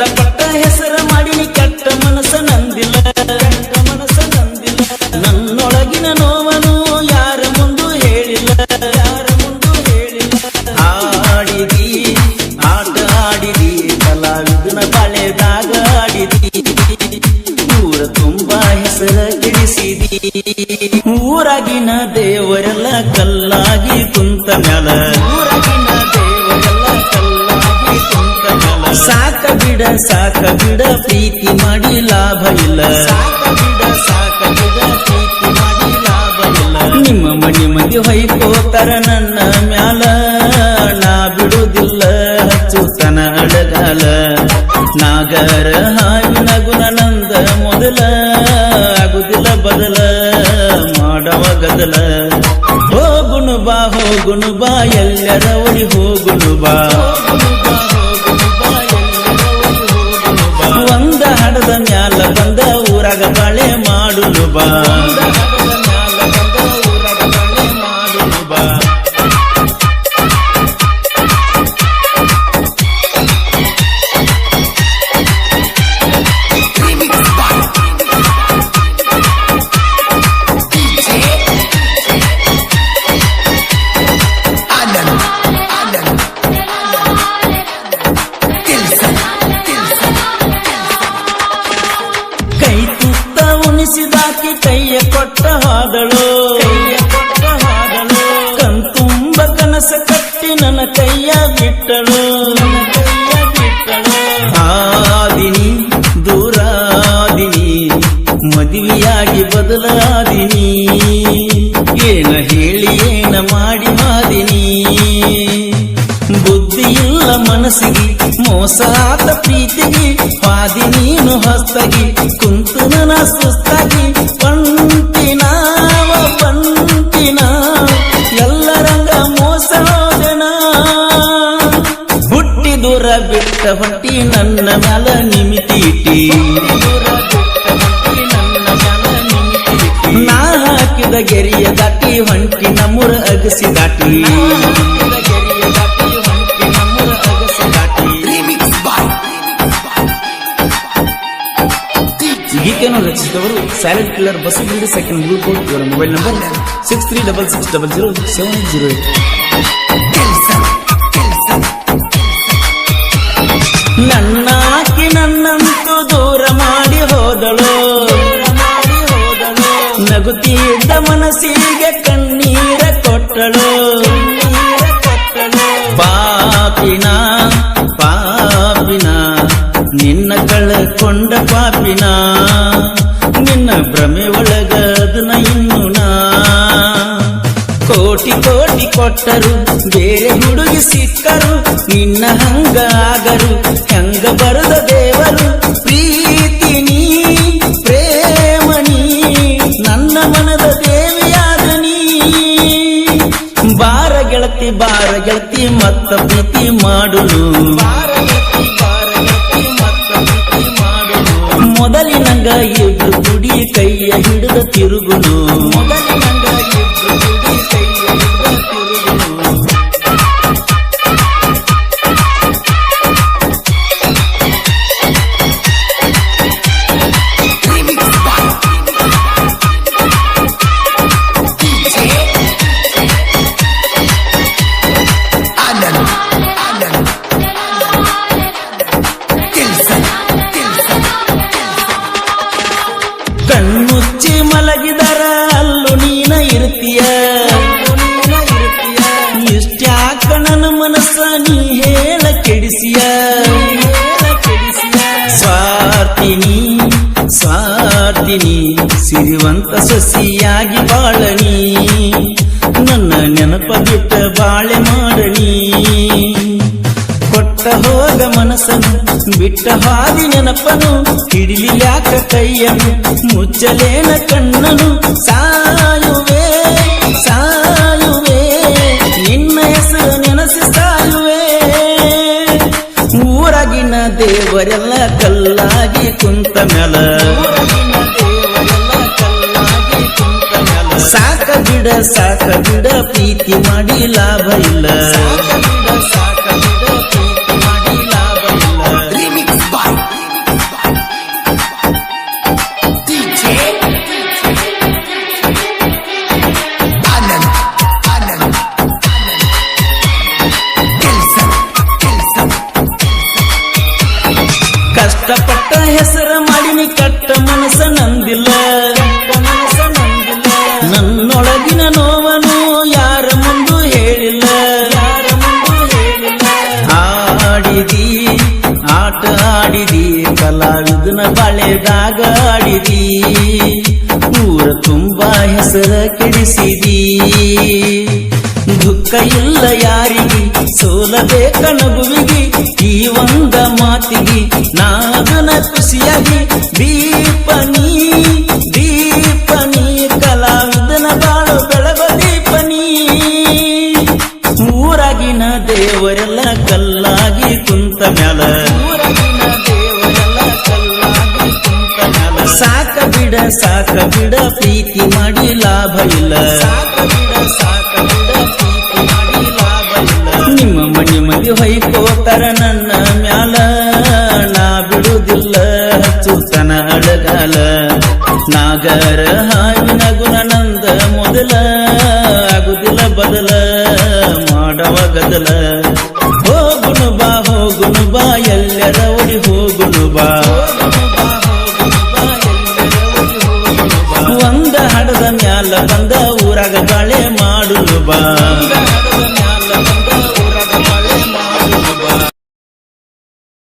ಕಷ್ಟಪಟ್ಟ ಹೆಸರ ಮಾಡಿನಿ ಕೆಟ್ಟ ಮನಸ್ಸ ನಂದಿಲ್ಲ, ಕೆಟ್ಟ ಮನಸ್ಸ ನಂದಿಲ್ಲ. ನನ್ನೊಳಗಿನ ನೋವನು ಯಾರ ಮುಂದು ಹೇಳಿಲ್ಲ, ಯಾರ ಮುಂದು ಹೇಳಿಲ್ಲ. ಆಡಿದಿ ಆಟ ಆಡಿದಿ, ಕಲಾವಿದನ ಬಾಳೆದಾಗ ಆಡಿದಿ. ಊರ ತುಂಬಾ ಹೆಸರ ಗಿಡಿಸಿದಿ ಊರಾಗಿನ ದೇವರೆಲ್ಲ ಕಲ್ಲಾಗಿ ಕುಂತ ಮ್ಯಾಲ ಬಿಡ ಸಾಕ ಬಿಡ ಪ್ರೀತಿ ಮಾಡಿ ಲಾಭ ಇಲ್ಲ. ಸಾಕ ಬಿಡ ಸಾಕ ಬಿಡ ಪ್ರೀತಿ ಮಾಡಿ ಲಾಭ ಇಲ್ಲ. ನಿಮ್ಮ ಮನೆ ಮಂದಿ ಹೊಯ್ಕೋತಾರ ನನ್ನ ಮ್ಯಾಲ. ನಾ ಬಿಡುವುದಿಲ್ಲ ಚೂತನ ಅಡಗಾಲ ನಾಗರ ಹಾವಿನ ಗುಣ ನಂದ ಮೊದಲ. ಆಗುದಿಲ್ಲ ಬದಲ ಮಾಡವ ಗದಲ. ಹೋಗುಣು ಬಾ ಹೋಗುಣು ಬಾ ಎಲ್ಲರ ಒಳಿ ಹೋಗುಣು ಬಾ ಬಂದ ಊರಾಗ ಬಾಳೆ ಮಾಡುನು ಬಾ ಬಾ. ಉಣಿಸಿದಾಕಿ ಕೈಯ ಕೊಟ್ಟ ಹಾದಳು. ಕಣ್ತುಂಬ ಕನಸ ಕಟ್ಟಿ ನನ್ನ ಕೈಯ ಬಿಟ್ಟಳು ಆದಿನಿ ದೂರಾದಿನಿ, ಮದುವೆಯಾಗಿ ಬದಲಾದಿನಿ. ಏನ ಹೇಳಿ, ಏನ ಮಾಡಿ ಮಾದಿನಿ. ಮನಸ್ಸಿಗೆ ಮೋಸ ಆತ ಪ್ರೀತಿಗೆ ಪಾದಿ ನೀನು ಹಸ್ತಗಿ, ಕುಂತು ನನ್ನ ಸುಸ್ತಾಗಿ ಪಂಟಿನ ಪಂಟಿನ ಎಲ್ಲರಂಗ ಮೋಸ ಹುಟ್ಟಿ ದೂರ ಬಿಟ್ಟ ಹೊಟ್ಟಿ ನನ್ನ ಮಲ ನಿಮಿತಿಟಿ ನಾ ಹಾಕಿದ ಗೆರಿಯ ದಾಟಿ ಹೊಂಟಿ ನಮ್ಮೂರ ಅಗಸಿ ದಾಟಿ. ಗೀತೆಯನ್ನು ರಚಿಸಿದವರು ಸ್ಯಾಲೆಡ್ ಕಿಲ್ಲರ್ ಬಸು ಬಿಲ್ಡ್ ಸೆಕೆಂಡ್ ಗ್ರೂಪ್ ಕೋಟ್ ಇವರ mobile number six three double six double zero seven eight zero eight ನನ್ನಾಕಿ ನನ್ನಂತೂ ದೂರ ಮಾಡಿ ಹೋದಳು. ನಗುತ್ತಿದ್ದ ಮನಸ್ಸಿಗೆ ಕಣ್ಣೀರ ಕೊಟ್ಟಳು. ಪಾಪಿನ ಪಾಪಿನ ನಿನ್ನ ಕಳಕೊಂಡ ಪಾಪಿನ, ನಿನ್ನ ಭ್ರಮೆ ಒಳಗದನ ಇನ್ನು ನಾ. ಕೋಟಿ ಕೋಟಿ ಕೊಟ್ಟರು, ಬೇರೆ ಹುಡುಗಿ ಸಿಕ್ಕರು, ನಿನ್ನ ಹಂಗ ಆಗರು, ಹೆಂಗ ಬರದ ದೇವರು, ಪ್ರೀತಿ ನೀ ಪ್ರೇಮಣಿ ನನ್ನ ಮನದ ದೇವಿಯಾದ ನೀ. ಬಾರ ಗೆಳತಿ ಬಾರ ಗೆಳತಿ, ಮತ್ತ ಪ್ರೀತಿ ಮಾಡುನು. ಇಬ್ರು ಕುಡಿ ಕೈಯ ಹಿಡಿದ ತಿರುಗುನು. ಕೆಡಿಸಿಯ? ಸ್ವಾರ್ಥಿನಿ ಸ್ವಾರ್ಥಿನಿ, ಸಿರಿವಂತ ಸೊಸಿಯಾಗಿ ಬಾಳನಿ. ನನ್ನ ನೆನಪ ಬಿಟ್ಟ ಬಾಳೆ ಮಾಡನಿ. ಕೊಟ್ಟ ಹೋದ ಮನಸ್ಸನ್ನು, ಬಿಟ್ಟ ಹಾದಿ ನೆನಪನು ಹಿಡಿಲಿಲ್ಯಾಕ ಕೈಯನು ಮುಚ್ಚಲೇನ ಕಣ್ಣನು ಸಾಯುವೆ ಕಲ್ಲಾಗಿ ಕುಂತ ಮ್ಯಾಲ. ಸಾಕ ಬಿಡ ಸಾಕ ಬಿಡ ಪ್ರೀತಿ ಮಾಡಿ ಲಾಭ ಇಲ್ಲ. ಕಷ್ಟಪಟ್ಟ ಹೆಸರ ಮಾಡಿನಿ, ಕಟ್ಟ ಮನಸ ನಂದಿಲ್ಲ. ನನ್ನೊಳಗಿನ ನೋವನು ಯಾರ ಮುಂದು ಹೇಳಿಲ್ಲ. ಆಡಿದಿ ಆಟ ಆಡಿದಿ, ಕಲಾವಿದನ ಬಳೆದಾಗ ಆಡಿದಿ. ಊರ ತುಂಬಾ ಹೆಸರ ಕೆಡಿಸಿದಿ. ದುಃಖ ಇಲ್ಲ ಯಾರಿಗೆ, ಸೋಲಬೇಕ ನಗುವಿಗೆ. ದೇವರೆಲ್ಲ ಕಲ್ಲಾಗಿ ಕುಂತ ಮ್ಯಾಲ. ಸಾಕ ಬಿಡ ಸಾಕ ಬಿಡ, ಪ್ರೀತಿ ಮಾಡಿ ಲಾಭ ಇಲ್ಲ. ನಿಮ್ಮ ಮನೆ ಮದಿ ಹೊಯ್ಕೋತಾರ ನನ್ನ ಮ್ಯಾಲ. ನಾ ಬಿಡುವುದಿಲ್ಲ ಹಚ್ಚುತನ ಅಡಗಾಲ. ನಾಗರ ಹಾವಿನ ಗುಣ ಮೊದಲ. ಮಾಡವ ಗದಲ ಹೋಗುನು ಬಾ ಹೋಗುನು ಬಾ, ಎಲ್ಲರ ಒಡಿ ಹೋಗುನು ಬಾ. ಒಂದ ಹಡದ ಮ್ಯಾಲ ಬಂದ ಊರಾಗ ಬಾಳೆ ಮಾಡುನು ಬಾ.